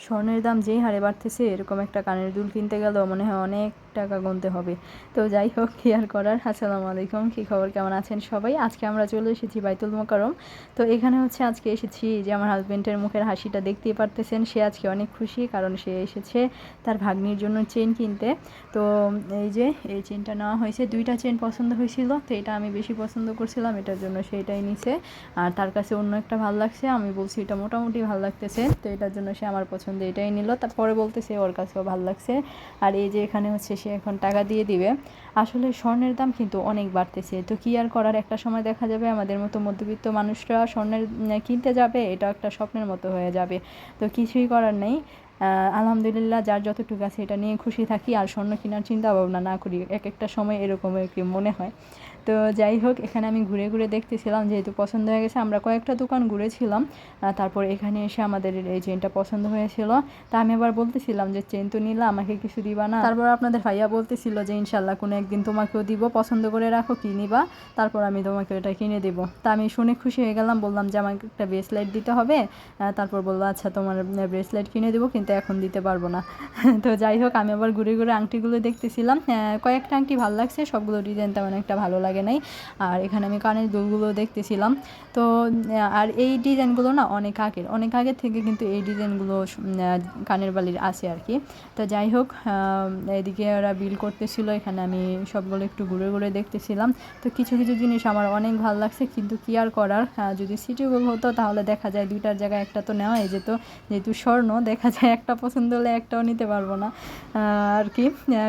স্বর্ণের দাম যেই হারে বাড়তেছে এরকম একটা কানের দুল কিনতে গেলেও মনে হয় অনেক টাকা গুনতে হবে। তো যাই হোক, কি আর করার? আসসালামু আলাইকুম, কী খবর? কেমন আছেন সবাই? আজকে আমরা চলে এসেছি বাইতুল মোকারম তো এখানে হচ্ছে আজকে এসেছি যে আমার হাজব্যান্ডের মুখের হাসিটা দেখতেই পারতেছেন। সে আজকে অনেক খুশি কারণ সে এসেছে তার ভাগ্নির জন্য চেন কিনতে। তো এই যে এই চেনটা নেওয়া হয়েছে। দুইটা চেন পছন্দ হয়েছিল, তো এটা আমি বেশি পছন্দ করছিলাম। এটার জন্য সেইটাই নিছে। আর তার কাছে অন্য একটা ভালো লাগছে। আমি বলছি এটা মোটামুটি ভালো লাগতেছে, তো এটার জন্য সে আমার পছন্দ এটাই নিল। তারপরে বলতেছে ওর কাছেও ভালো লাগছে। আর এই যে এখানে হচ্ছে সে এখন টাকা দিয়ে দিবে। আসলে স্বর্ণের দাম কিন্তু অনেক বাড়তেছে। তো কি আর করার? একটা সময় দেখা যাবে আমাদের মতো মধ্যবিত্ত মানুষরা স্বর্ণের কিনতে যাবে, এটা একটা স্বপ্নের মতো হয়ে যাবে। তো কিছুই করার নেই। আলহামদুলিল্লাহ যার যতটুকু আছে এটা নিয়ে খুশি থাকি, আর স্বর্ণ কেনার চিন্তা ভাবনা না করি। এক একটা সময় এরকম একটি মনে হয়। তো যাই হোক, এখানে আমি ঘুরে ঘুরে দেখতেছিলাম, যেহেতু পছন্দ হয়ে গেছে, আমরা কয়েকটা দোকান ঘুরেছিলাম তারপর এখানে এসে আমাদের এই চেনটা পছন্দ হয়েছিল। তা আমি আবার বলতেছিলাম যে, চেন তো নিলাম আমাকে কিছু দিবা না। তারপর আপনাদের ভাইয়া বলতেছিল যে, ইনশাল্লাহ কোনো একদিন তোমাকেও দিব, পছন্দ করে রাখো, কি নিবা? তারপর আমি তোমাকে এটা কিনে দেব। তা আমি শুনে খুশি হয়ে গেলাম, বললাম যে, আমাকে একটা ব্রেসলেট দিতে হবে। তারপর বলল আচ্ছা তোমার ব্রেসলেট কিনে দেবো, কিন্তু এখন দিতে পারব না। তো যাই হোক, আমি আবার ঘুরে ঘুরে আংটিগুলো দেখতেছিলাম। কয়েকটা আংটি ভালো লাগছে, সবগুলো ডিজাইন তেমন একটা ভালো লাগে নাই। আর এখানে আমি কানের দুলগুলো দেখতেছিলাম। তো আর এই ডিজাইনগুলো না অনেক আগের অনেক আগের থেকে কিন্তু এই ডিজাইনগুলো কানের বালির আছে আর কি। তো যাই হোক এদিকে ওরা বিল করতেছিল, এখানে আমি সবগুলো একটু ঘুরে ঘুরে দেখতেছিলাম। তো কিছু কিছু জিনিস আমার অনেক ভালো লাগছে, কিন্তু কি আর করার? যদি সিটিগুলো হতো তাহলে দেখা যায় দুইটার জায়গায় একটা তো নেওয়াই যেত। যেহেতু স্বর্ণ, দেখা যায় একটা পছন্দ হলে একটাও নিতে পারব না। আর কি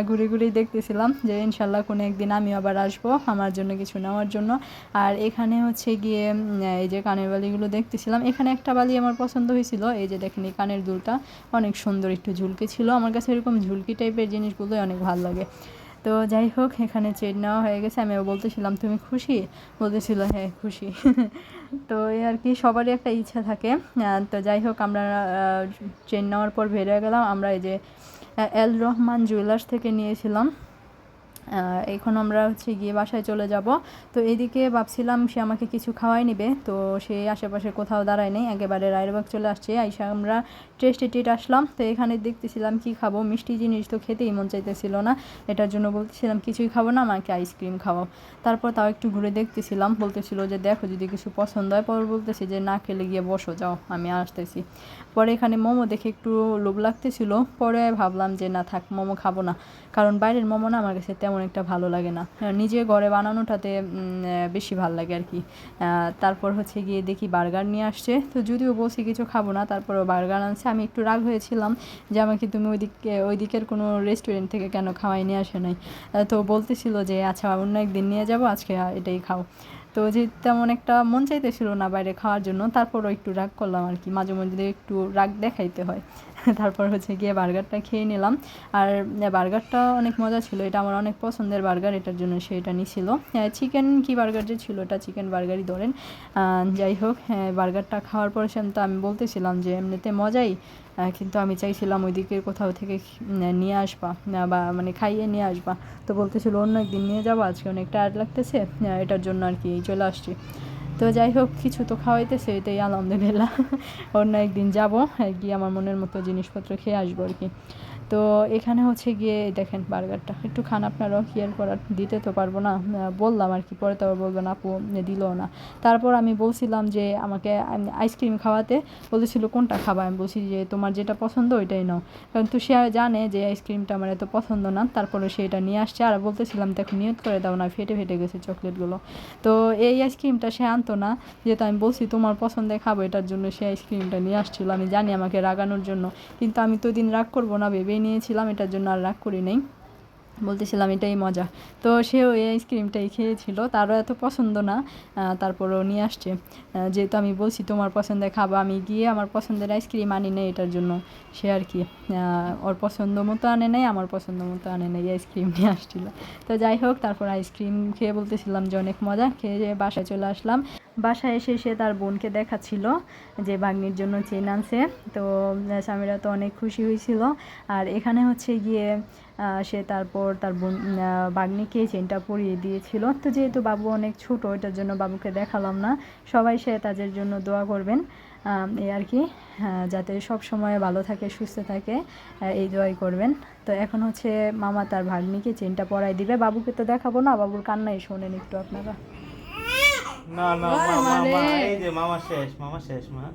ঘুরে ঘুরেই দেখতেছিলাম যে ইনশাল্লাহ কোনো একদিন আমি আবার আসব, আমার জন্য, কিছু নেওয়ার জন্য। আর এখানে হচ্ছে গিয়ে এই যে কানের বালিগুলো দেখতেছিলাম, এখানে একটা বালি আমার পছন্দ হয়েছিল। এই যে দেখেন এই কানের দুলটা অনেক সুন্দর একটু ঝুলকি ছিল। আমার কাছে এরকম ঝুলকি টাইপের জিনিসগুলোই অনেক ভালো লাগে। তো যাই হোক, এখানে চেন নেওয়া হয়ে গেছে। আমি বলতেছিলাম, তুমি খুশি? বলতেছিল হ্যাঁ খুশি। তো এই আর কি, সবারই একটা ইচ্ছা থাকে। তো যাই হোক, আমরা চেন নেওয়ার পর বেরিয়ে গেলাম। আমরা এই যে এল রহমান জুয়েলার্স থেকে নিয়েছিলাম। এখন আমরা হচ্ছে গিয়ে বাসায় চলে যাব। তো এদিকে ভাবছিলাম সে আমাকে কিছু খাওয়াই নেবে। তো সে আশেপাশে কোথাও দাঁড়ায় নেই। একেবারে রায়েরবাগ চলে আসছে। আইসা আমরা টেস্ট টিট আসলাম। তো এখানে দেখতেছিলাম কি খাব? মিষ্টি জিনিস তো খেতেই মন চাইতেছিল না। এটার জন্য বলতেছিলাম, কিছুই খাব না, আমাকে আইসক্রিম খাওয়াও। তারপর তাও একটু ঘুরে দেখতেছিলাম। বলতেছিল যে, দেখো, যদি কিছু পছন্দ হয়। পরে বলতেছি যে, না খেলে গিয়ে বসো, যাও, আমি আসতেছি। পরে এখানে মোমো দেখে একটু লোভ লাগতেছিল। পরে ভাবলাম যে, না থাক, মোমো খাব না। কারণ বাইরের মোমো না আমার কাছে তেমন একটা ভালো লাগে না। হ্যাঁ, নিজে ঘরে বানানোটাতে বেশি ভালো লাগে আর কি। তারপর হচ্ছে গিয়ে দেখি বার্গার নিয়ে আসছে। তো যদিও বলছি কিছু খাব না তারপরও বার্গার আনছে। আমি একটু রাগ হয়েছিলাম যে আমাকে তুমি ওই দিকে ওই দিকের কোনো রেস্টুরেন্ট থেকে কেন খাওয়াই নিয়ে আসে নাই। তো বলতেছিল যে আচ্ছা অন্য একদিন নিয়ে যাব আজকে এটাই খাও। তো যে তেমন একটা মন চাইতেছিল না বাইরে খাওয়ার জন্য। তারপরও একটু রাগ করলাম আর কি। মাঝে মধ্যে একটু রাগ দেখাইতে হয়। তারপর হচ্ছে গিয়ে বার্গারটা খেয়ে নিলাম। আর বার্গারটা অনেক মজা ছিল। এটা আমার অনেক পছন্দের বার্গার। এটার জন্য সে এটা নিছিল। চিকেন কি বার্গার যে ছিল? এটা চিকেন বার্গারই ধরেন। যাই হোক হ্যাঁ বার্গারটা খাওয়ার পরে সে তো আমি বলতেছিলাম যে এমনিতে মজাই। কিন্তু আমি চাইছিলাম ওই দিকের কোথাও থেকে নিয়ে আসবা। বা মানে খাইয়ে নিয়ে আসবা। তো বলতেছিল, অন্য একদিন নিয়ে যাব। আজকে অনেক টায়ার্ড লাগতেছে। এটার জন্য আর কি চলে আসছি। তো যাই হোক কিছু তো খাওয়াইতেছে, এটাই আলহামদুলিল্লাহ। অন্য একদিন যাব গিয়ে আমার মনের মতো জিনিসপত্র খেয়ে আসব আর কি। তো এখানে হচ্ছে গিয়ে দেখেন বার্গারটা। একটু খান আপনারাও, কি আর করার? দিতে তো পারব না। বললাম আর কি, পরে তো বলবেন, আপু দিল না। তারপর আমি বলছিলাম যে, আমাকে আইসক্রিম খাওয়াতে। বলেছিল কোনটা খাবা? আমি বলছি যে, তোমার যেটা পছন্দ, ওইটাই নাও। কারণ তো সে জানে যে, আইসক্রিমটা আমার এত পছন্দ না। তারপরে সে এটা নিয়ে আসছে। আর বলতেছিলাম, দেখো, নিয়ত করে দাও না, ফেটে ফেটে গেছে চকলেটগুলো। তো এই আইসক্রিমটা সে আনতো না যেহেতু আমি বলছি তোমার পছন্দে খাব, এটার জন্য সে আইসক্রিমটা নিয়ে আসছিল। আমি জানি আমাকে রাগানোর জন্য, কিন্তু আমি তো দিন রাগ করব না, ভেবেই নিয়েছিলাম, এটার জন্য আর রাগ করি নাই। বলতেছিলাম এটাই মজা। তো সেও এই আইসক্রিমটাই খেয়েছিল, তারও এত পছন্দ না তারপরও নিয়ে আসছে। যেহেতু আমি বলছি তোমার পছন্দের খাব আমি গিয়ে আমার পছন্দের আইসক্রিম আনি নাই এটার জন্য। সে আর কি ওর পছন্দ মতো আনে নাই, আমার পছন্দ মতো আনে নাই আইসক্রিম নিয়ে আসছিল। তো যাই হোক, তারপর আইসক্রিম খেয়ে বলতেছিলাম যে অনেক মজা, খেয়ে বাসায় চলে আসলাম। বাসায় এসে সে তার বোনকে দেখাচ্ছিল যে ভাগ্নির জন্য চেন আনছে। তো স্বামীরা তো অনেক খুশি হয়েছিল। আর এখানে হচ্ছে গিয়ে সে তারপর তার বোন বাগ্নিকে চেনটা পরিয়ে দিয়েছিল। তো যেহেতু বাবু অনেক ছোট, এটার জন্য বাবুকে দেখালাম না। সবাই সে তাদের জন্য দোয়া করবেন এই আর কি যাতে সব সময় ভালো থাকে, সুস্থ থাকে এই দোয়াই করবেন। তো এখন হচ্ছে মামা তার ভাগ্নিকে চেনটা পরাই দিবে। বাবুকে তো দেখাবো না, বাবুর কান্নাই শোনেন একটু আপনারা। না না মামা মানে এই যে মামা শেষ মামা শেষ মা।